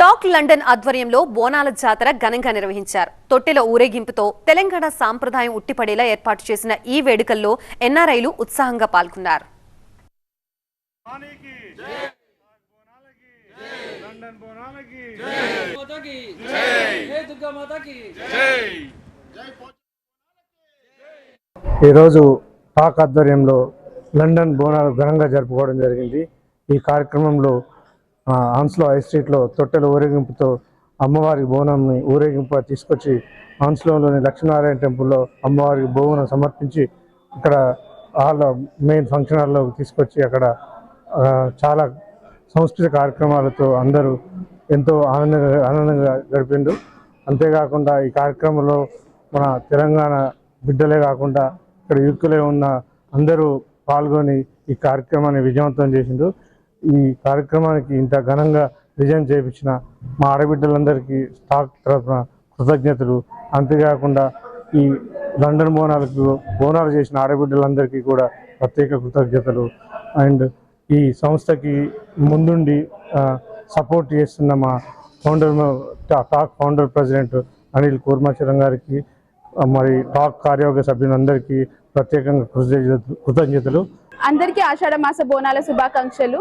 Talk London ఆధ్వర్యంలో బోనాల జాతర ఘనంగా నిర్వహించారు. తొట్టెల ఊరేగింపుతో తెలంగాణ సాంప్రదాయం ఉట్టిపడేలా ఏర్పాటు చేసిన ఈ వేడుకల్లో ఎన్ఆర్ఐలు ఉత్సాహంగా పాల్గొన్నారు. ఈరోజు టాక్ ఆధ్వర్యంలో లండన్ బోనాలు ఘనంగా జరుపుకోవడం జరిగింది. ఈ కార్యక్రమంలో ఆన్స్లో హై స్ట్రీట్లో తొట్టెల ఊరేగింపుతో అమ్మవారి బోనంని ఊరేగింపు తీసుకొచ్చి ఆన్స్లోని లక్ష్మీనారాయణ టెంపుల్లో అమ్మవారికి బోనం సమర్పించి ఇక్కడ హాల్ మెయిన్ ఫంక్షన్ హాల్లో తీసుకొచ్చి అక్కడ చాలా సంస్కృతి కార్యక్రమాలతో అందరూ ఎంతో ఆనందంగా ఆనందంగా గడిపిండు అంతేకాకుండా ఈ కార్యక్రమంలో మన తెలంగాణ బిడ్డలే కాకుండా ఇక్కడ యువకులే ఉన్న అందరూ పాల్గొని ఈ కార్యక్రమాన్ని విజయవంతం చేసిండు ఈ కార్యక్రమానికి ఇంత ఘనంగా విజయం చేయించిన మా ఆడబిడ్డలందరికీ స్టాక్ తరఫున కృతజ్ఞతలు. అంతేకాకుండా ఈ లండన్ బోనాలకు బోనాలు చేసిన ఆడబిడ్డలందరికీ కూడా ప్రత్యేక కృతజ్ఞతలు. అండ్ ఈ సంస్థకి ముందుండి సపోర్ట్ చేస్తున్న మా founder TAUK founder president Anil Kurmachalam గారికి మరి టాక్ కార్యవర్గ సభ్యులందరికీ ప్రత్యేకంగా కృతజ్ఞతలు కృతజ్ఞతలు. అందరికీ ఆషాఢ మాస బోనాల శుభాకాంక్షలు.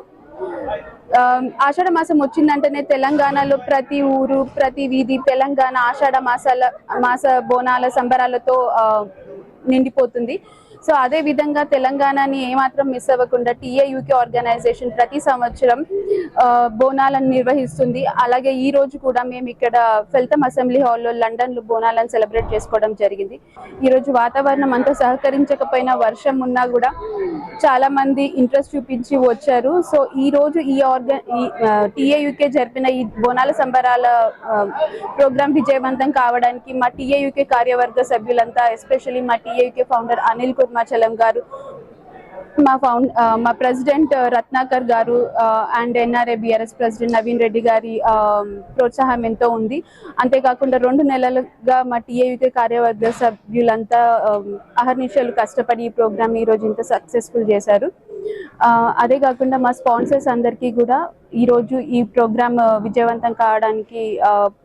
ఆషాఢ మాసం వచ్చిందంటేనే తెలంగాణలో ప్రతి ఊరు ప్రతి వీధి తెలంగాణ ఆషాఢ మాసాల మాస బోనాల సంబరాలతో ఆ, నిండిపోతుంది. సో అదే విధంగా తెలంగాణని ఏమాత్రం మిస్ అవ్వకుండా టీఏయుకే ఆర్గనైజేషన్ ప్రతి సంవత్సరం బోనాలను నిర్వహిస్తుంది. అలాగే ఈ రోజు కూడా మేము ఇక్కడ ఫెల్తమ్ అసెంబ్లీ హాల్లో లండన్లో బోనాలను సెలబ్రేట్ చేసుకోవడం జరిగింది. ఈ రోజు వాతావరణం అంతా సహకరించకపోయినా వర్షం ఉన్నా కూడా చాలా మంది ఇంట్రెస్ట్ చూపించి వచ్చారు. సో ఈ రోజు ఈ ఆర్గన్ ఈ జరిపిన ఈ బోనాల సంబరాల ప్రోగ్రాం విజయవంతం కావడానికి మా టీఏయుకే కార్యవర్గ సభ్యులంతా ఎస్పెషల్లీ మా టీఏయుకే ఫౌండర్ అనిల్ పద్మాచలం గారు మా ఫౌండ్ మా ప్రెసిడెంట్ రత్నాకర్ గారు and NRI BRS president Naveen Reddy గారి ప్రోత్సాహం ఎంతో ఉంది. అంతేకాకుండా రెండు నెలలుగా మా టీఏయుకే కార్యవర్గ సభ్యులంతా అహర్నిశలు కష్టపడి ఈ ప్రోగ్రామ్ ఈ రోజు ఇంత సక్సెస్ఫుల్ చేశారు. అదే కాకుండా మా స్పాన్సర్స్ అందరికీ కూడా ఈ రోజు ఈ ప్రోగ్రామ్ విజయవంతం కావడానికి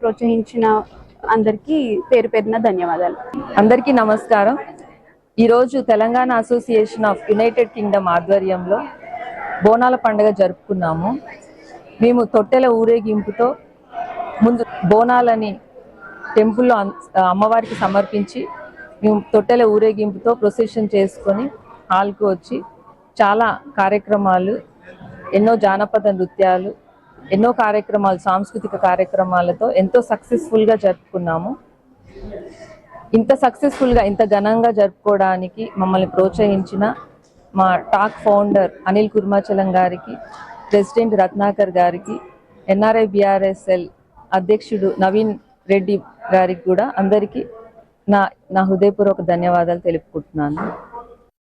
ప్రోత్సహించిన అందరికీ పేరు పేరున ధన్యవాదాలు. అందరికీ నమస్కారం. ఈరోజు Telangana association of United Kingdom ఆధ్వర్యంలో బోనాల పండుగ జరుపుకున్నాము. మేము తొట్టెల ఊరేగింపుతో ముందు బోనాలని టెంపుల్లో అమ్మవారికి సమర్పించి మేము తొట్టెల ఊరేగింపుతో ప్రొసెషన్ చేసుకొని హాల్కు వచ్చి చాలా కార్యక్రమాలు ఎన్నో జానపద నృత్యాలు ఎన్నో కార్యక్రమాలు సాంస్కృతిక కార్యక్రమాలతో ఎంతో సక్సెస్ఫుల్గా జరుపుకున్నాము. ఇంత సక్సెస్ఫుల్గా ఇంత ఘనంగా జరుపుకోవడానికి మమ్మల్ని ప్రోత్సహించిన మా టాక్ ఫౌండర్ అనిల్ కుర్మాచలం గారికి ప్రెసిడెంట్ రత్నాకర్ గారికి ఎన్ఆర్ఐ బిఆర్ఎస్ఎల్ అధ్యక్షుడు నవీన్ రెడ్డి గారికి కూడా అందరికీ నా నా హృదయపూర్వక ధన్యవాదాలు తెలుపుకుంటున్నాను.